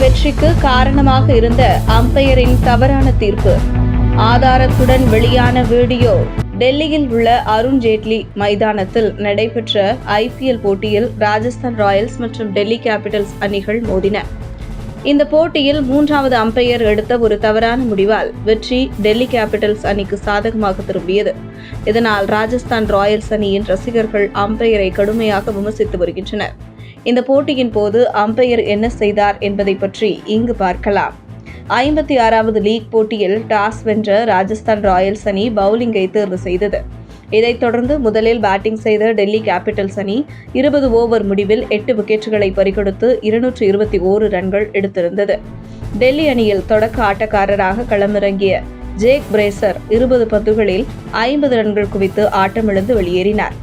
வெற்றிக்கு காரணமாக இருந்த அம்பையரின் தவறான தீர்ப்பு. ஆதாரத்துடன் வெளியான வீடியோ டெல்லியில் உள்ள அருண் ஜேட்லி மைதானத்தில் நடைபெற்ற ஐபிஎல் போட்டியில் ராஜஸ்தான் ராயல்ஸ் மற்றும் டெல்லி கேபிட்டல்ஸ் அணிகள் மோதின. இந்த போட்டியில் மூன்றாவது அம்பையர் எடுத்த ஒரு தவறான முடிவால் வெற்றி டெல்லி கேபிட்டல்ஸ் அணிக்கு சாதகமாக திரும்பியது. இதனால் ராஜஸ்தான் ராயல்ஸ் அணியின் ரசிகர்கள் அம்பையரை கடுமையாக விமர்சித்து வருகின்றனர். இந்த போட்டியின் போது அம்பையர் என்ன செய்தார் என்பதை பற்றி இங்கு பார்க்கலாம். ஐம்பத்தி ஆறாவது லீக் போட்டியில் டாஸ் வென்ற ராஜஸ்தான் ராயல்ஸ் அணி பவுலிங்கை தேர்வு செய்தது. இதைத் தொடர்ந்து முதலில் பேட்டிங் செய்த டெல்லி கேபிட்டல்ஸ் அணி இருபது ஓவர் முடிவில் எட்டு விக்கெட்டுகளை பறிகொடுத்து இருநூற்று இருபத்தி ஓரு ரன்கள் எடுத்திருந்தது. டெல்லி அணியில் தொடக்க ஆட்டக்காரராக களமிறங்கிய ஜேக் பிரேசர் இருபது பந்துகளில் ஐம்பது ரன்கள் குவித்து ஆட்டமிழந்து வெளியேறினார்.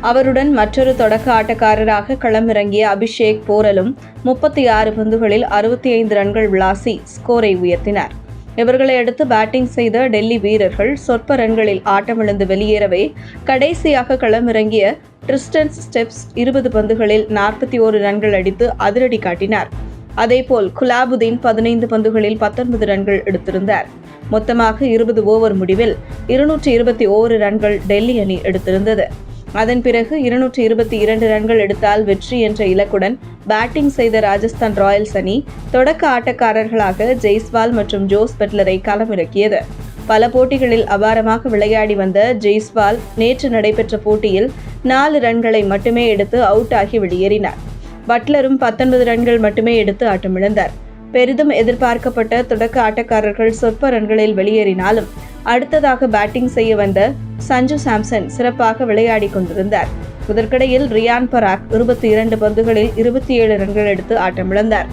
அவருடன் மற்றொரு தொடக்க ஆட்டக்காரராக களமிறங்கிய அபிஷேக் போரலும் முப்பத்தி ஆறு பந்துகளில் அறுபத்தி ஐந்து ரன்கள் விளாசி ஸ்கோரை உயர்த்தினார். இவர்களை அடுத்து பேட்டிங் செய்த டெல்லி வீரர்கள் சொற்ப ரன்களில் ஆட்டமிழந்து வெளியேறவே கடைசியாக களமிறங்கிய ட்ரிஸ்டன்ஸ் ஸ்டெப்ஸ் இருபது பந்துகளில் நாற்பத்தி ஓரு ரன்கள் அடித்து அதிரடி காட்டினார். அதேபோல் குலாபுதீன் பதினைந்து பந்துகளில் பத்தொன்பது ரன்கள் எடுத்திருந்தார். மொத்தமாக இருபது ஓவர் முடிவில் இருநூற்றி இருபத்தி ஓரு ரன்கள் டெல்லி அணி எடுத்திருந்தது. அதன் பிறகு இருநூற்றி இருபத்தி இரண்டு ரன்கள் எடுத்தால் வெற்றி என்ற இலக்குடன் பேட்டிங் செய்த ராஜஸ்தான் ராயல்ஸ் அணி தொடக்க ஆட்டக்காரர்களாக ஜெய்ஸ்வால் மற்றும் ஜோஸ் பெட்லரை களமிறக்கியது. பல போட்டிகளில் அபாரமாக விளையாடி வந்த ஜெய்ஸ்வால் நேற்று நடைபெற்ற போட்டியில் நாலு ரன்களை மட்டுமே எடுத்து அவுட் ஆகி வெளியேறினார். பட்லரும் பத்தொன்பது ரன்கள் மட்டுமே எடுத்து ஆட்டமிழந்தார். பெரிதும் எதிர்பார்க்கப்பட்ட தொடக்க ஆட்டக்காரர்கள் சொற்ப ரன்களில் வெளியேறினாலும் அடுத்ததாக பேட்டிங் செய்ய வந்த சஞ்சு சாம்சன் சிறப்பாக விளையாடி கொண்டிருந்தார். இதற்கிடையில் ரியான் பராக் இருபத்தி இரண்டு பந்துகளில் இருபத்தி ஏழு ரன்கள் எடுத்து ஆட்டமிழந்தார்.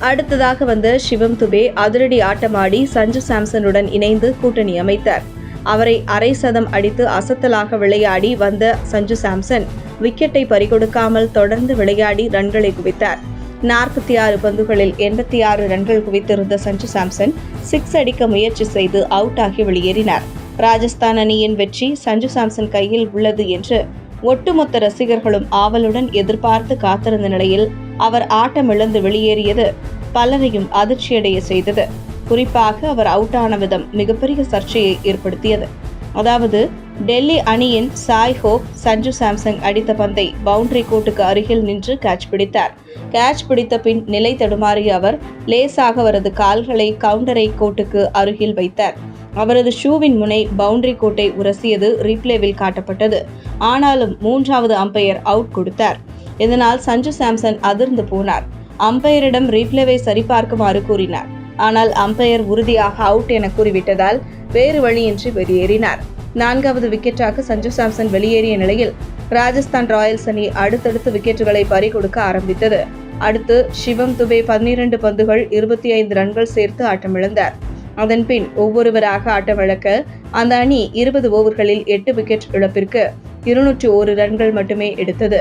அடுத்ததாக வந்த சிவம் துபே அதிரடி ஆட்டமாடி சஞ்சு சாம்சனுடன் இணைந்து கூட்டணி அமைத்தார். அவரை அரை சதம் அடித்து அசத்தலாக விளையாடி வந்த சஞ்சு சாம்சன் விக்கெட்டை பறிகொடுக்காமல் தொடர்ந்து விளையாடி ரன்களை குவித்தார். நாற்பத்தி ஆறு பந்துகளில் எண்பத்தி ஆறு ரன்கள் குவித்திருந்த சஞ்சு சாம்சன் சிக்ஸ் அடிக்க முயற்சி செய்து அவுட் ஆகி வெளியேறினார். ராஜஸ்தான் அணியின் வெற்றி சஞ்சு சாம்சன் கையில் உள்ளது என்று ஒட்டுமொத்த ரசிகர்களும் ஆவலுடன் எதிர்பார்த்து காத்திருந்த நிலையில் அவர் ஆட்டமிழந்து வெளியேறியது பலரையும் அதிர்ச்சியடைய செய்தது. குறிப்பாக அவர் அவுட் ஆன விதம் மிகப்பெரிய சர்ச்சையை ஏற்படுத்தியது. அதாவது டெல்லி அணியின் சாய் ஹோப் சஞ்சு சாம்சங் அடித்த பந்தை பவுண்டரி கோட்டுக்கு அருகில் நின்று கேட்ச் பிடித்தார். கேட்ச் பிடித்த பின் நிலை தடுமாறிய அவர் லேசாக அவரது கால்களை கவுண்டரை கோட்டுக்கு அருகில் வைத்தார். அவரது ஷூவின் முனை பவுண்டரி கோட்டை உரசியது ரீப்ளேவில் காட்டப்பட்டது. ஆனாலும் மூன்றாவது அம்பையர் அவுட் கொடுத்தார். இதனால் சஞ்சு சாம்சன் அதிர்ந்து போனார். அம்பையரிடம் ரீப்ளேவை சரிபார்க்குமாறு கூறினார். ஆனால் அம்பையர் உறுதியாக அவுட் என கூறிவிட்டதால் வேறு வழியின்றி வெளியேறினார். நான்காவது விக்கெட்டாக சஞ்சு சாம்சன் வெளியேறிய நிலையில் ராஜஸ்தான் ராயல்ஸ் அணி அடுத்தடுத்து விக்கெட்டுகளை பறிகொடுக்க ஆரம்பித்தது. அடுத்து சிவம் துபே பன்னிரண்டு பந்துகள் இருபத்தி ஐந்து ரன்கள் சேர்த்து ஆட்டமிழந்தார். அதன்பின் ஒவ்வொருவராக ஆட்டமிழக்க அந்த அணி இருபது ஓவர்களில் எட்டு விக்கெட் இழப்பிற்கு இருநூற்றி ஓரு ரன்கள் மட்டுமே எடுத்தது.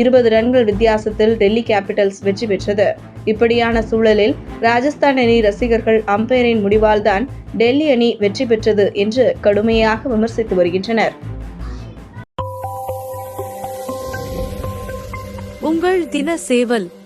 இருபது ரன்கள் வித்தியாசத்தில் டெல்லி கேபிட்டல்ஸ் வெற்றி பெற்றது. இப்படியான சூழலில் ராஜஸ்தான் அணி ரசிகர்கள் அம்பையரின் முடிவால் தான் டெல்லி அணி வெற்றி பெற்றது என்று கடுமையாக விமர்சித்து வருகின்றனர். உங்கள் தின சேவல்